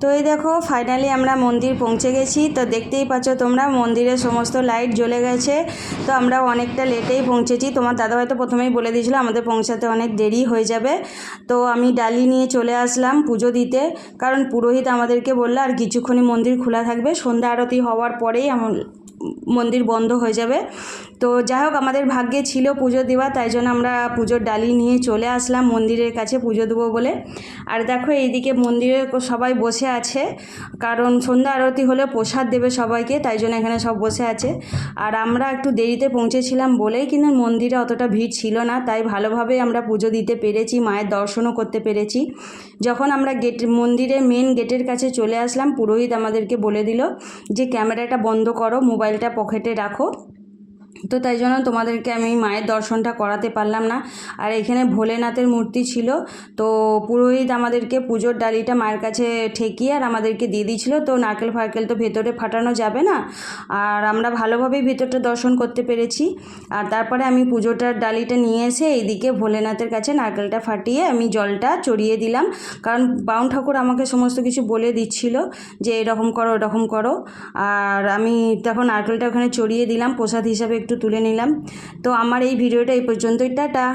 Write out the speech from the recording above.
তো এই দেখো ফাইনালি আমরা মন্দির পৌঁছে গেছি। তো দেখতেই পাচ্ছ তোমরা, মন্দিরের সমস্ত লাইট জ্বলে গেছে। তো আমরা অনেকটা লেটেই পৌঁছেছি। তোমার দাদা হয়তো প্রথমেই বলে দিয়েছিলো, আমাদের পৌঁছাতে অনেক দেরি হয়ে যাবে। তো আমি ডালি নিয়ে চলে আসলাম পুজো দিতে। কারণ পুরোহিত আমাদেরকে বলল, আর কিছুক্ষণই মন্দির খোলা থাকবে। সন্ধ্যা আরতি হওয়ার পরেই আমার মন্দির বন্ধ হয়ে যাবে। তো যাই হোক, আমাদের ভাগ্যে ছিল পুজো দেওয়া, তাই জন্য আমরা পুজোর ডালি নিয়ে চলে আসলাম মন্দিরের কাছে পুজো দেবো বলে। আর দেখো, এইদিকে মন্দিরে সবাই বসে আছে, কারণ সন্ধ্যা আরতি হলে প্রসাদ দেবে সবাইকে, তাই জন্য এখানে সব বসে আছে। আর আমরা একটু দেরিতে পৌঁছেছিলাম বলেই কিন্তু মন্দিরে অতটা ভিড় ছিল না, তাই ভালোভাবে আমরা পুজো দিতে পেরেছি, মায়ের দর্শনও করতে পেরেছি। যখন আমরা গেট, মন্দিরের মেন গেটের কাছে চলে আসলাম, পুরোহিত আমাদেরকে বলে দিল যে, ক্যামেরাটা বন্ধ করো মোবাইলটা পকেটে রাখো। তো তাই জন্য তোমাদেরকে আমি মায়ের দর্শনটা করাতে পারলাম না। আর এখানে ভোলেনাথের মূর্তি ছিল, তো পুরোহিত আমাদেরকে পুজোর ডালিটা মায়ের কাছে ঠেকিয়ে আর আমাদেরকে দিয়ে দিয়েছিল। তো নারকেল ফারকেল তো ভেতরে ফাটানো যাবে না। আর আমরা ভালোভাবেই ভেতরটা দর্শন করতে পেরেছি। আর তারপরে আমি পুজোটার ডালিটা নিয়ে এসে এইদিকে ভোলেনাথের কাছে নারকেলটা ফাটিয়ে আমি জলটা চড়িয়ে দিলাম। কারণ বাউন ঠাকুর আমাকে সমস্ত কিছু বলে দিচ্ছিল যে এরকম করো এরকম করো। আর আমি তখন নারকেলটা ওখানে চড়িয়ে দিলাম, প্রসাদ হিসাবে একটু তুলে নিলাম। তো আমার এই ভিডিওটা এই পর্যন্তই টাটা।